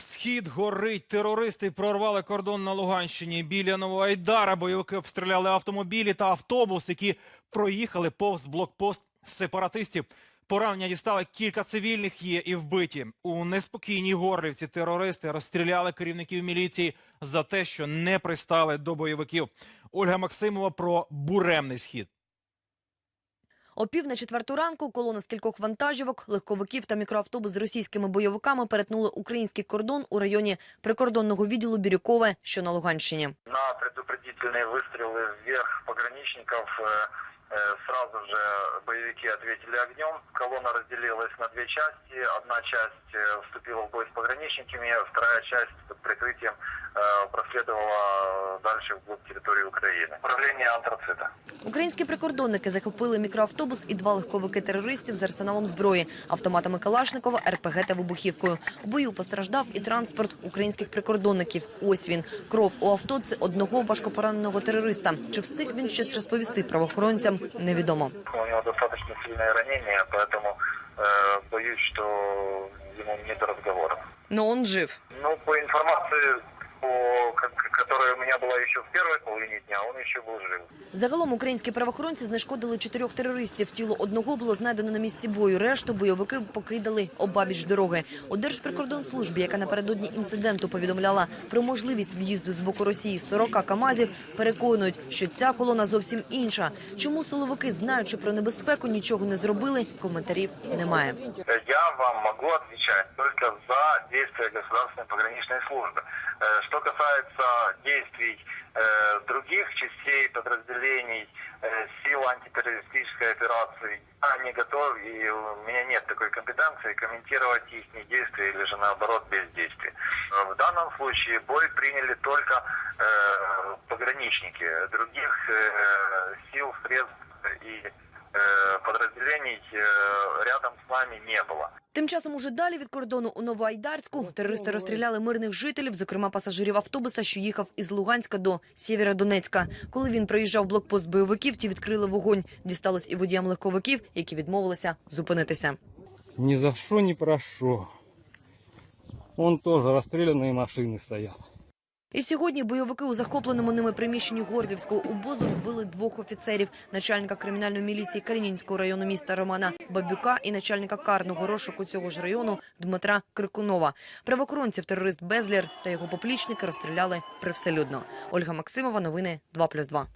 Схід горить. Терористи прорвали кордон на Луганщині. Біля Новоайдара бойовики обстріляли автомобілі та автобус, які проїхали повз блокпост сепаратистів. Поранення дістали кілька цивільних є і вбиті. У неспокійній Горлівці терористи розстріляли керівників міліції за те, що не пристали до бойовиків. Ольга Максимова про буремний схід. О пів на четверту ранку колона з кількох вантажівок, легковиків та мікроавтобус з російськими бойовиками перетнули український кордон у районі прикордонного відділу Бірюкове, що на Луганщині. На предупредительные выстрелы вверх пограничников э, э, сразу же боевики ответили огнем. Колонна разделилась на две части. Одна часть э, вступила в бой с пограничниками, вторая часть под прикрытием э, проследовала дальше вглубь территории Украины. Управление антрацита. Українські прикордонники захопили мікроавтобус і два легковики терористів з арсеналом зброї, автоматами Калашникова, РПГ та вибухівкою. У бою постраждав і транспорт українських прикордонників. Ось він. Кров у авто – це одного важкопораненого терориста. Чи встиг він щось розповісти правоохоронцям, невідомо. У нього достаточно сильне ранення, поэтому э, боюсь, що йому не до розговору. Но он жив. Ну, по информации, по, как- которая у меня была еще в первой половине дня, он еще был жив. Загалом українські правоохоронці знешкодили чотирьох терористів. Тіло одного було знайдено на місці бою. Решту бойовики покидали обабіч дороги. У Держприкордонслужбі, яка напередодні інциденту повідомляла про можливість в'їзду з боку Росії 40 камазів, переконують, що ця колона зовсім інша. Чому силовики, знаючи про небезпеку, нічого не зробили? Коментарів немає. Я вам могу отвечать только за действия государственной пограничной службы. Касается действий э, других частей подразделений э, сил антитеррористической операции, я не готов, и у меня нет такой компетенции комментировать их действия или же наоборот бездействие. Э, В данном случае бой приняли только пограничники. Других сил, средств и подразделений рядом с нами не было. Тим часом уже далі від кордону у Новоайдарську терористи розстріляли мирних жителів, зокрема пасажирів автобуса, що їхав із Луганська до Сєвєродонецька. Коли він проїжджав блокпост бойовиків, ті відкрили вогонь. Дісталось і водіям легковиків, які відмовилися зупинитися. Ні за що, ні про що. Вон теж розстріляні машини стоят. І сьогодні бойовики у захопленому ними приміщенні Горлівського убозу вбили двох офіцерів: начальника кримінальної міліції Калінінського району міста Романа Бабюка і начальника карного розшуку цього ж району Дмитра Крикунова. Правоохоронців терорист Безлєр та його поплічники розстріляли привселюдно. Ольга Максимова, новини 2+,2.